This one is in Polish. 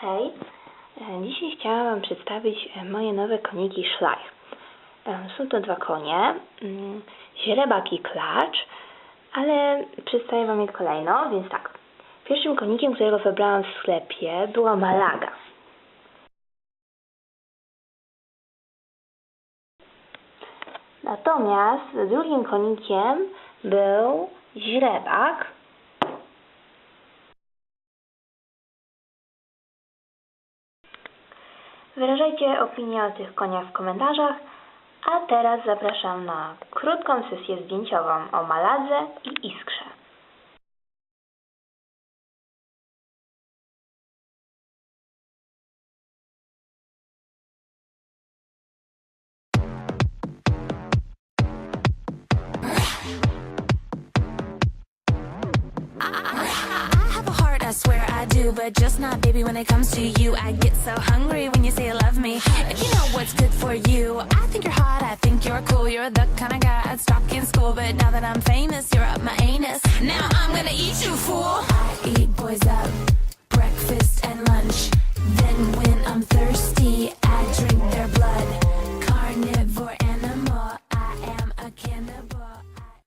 Hej, E, dzisiaj chciałam Wam przedstawić e, moje nowe koniki Schleich. E, Są to dwa konie, mm, źrebak i klacz, ale przedstawię Wam je kolejno, więc tak. Pierwszym konikiem, którego wybrałam w sklepie była Malaga. Natomiast drugim konikiem był źrebak, Wyrażajcie opinię o tych koniach w komentarzach, a teraz zapraszam na krótką sesję zdjęciową o Maladze i Iskrze. too, but just not, baby, when it comes to you. I get so hungry when you say you love me. If you know what's good for you, I think you're hot, I think you're cool. You're the kind of guy I'd stalk in school, but now that I'm famous, you're up my anus. Now I'm gonna eat you, fool. I eat boys up, breakfast and lunch. Then when I'm thirsty,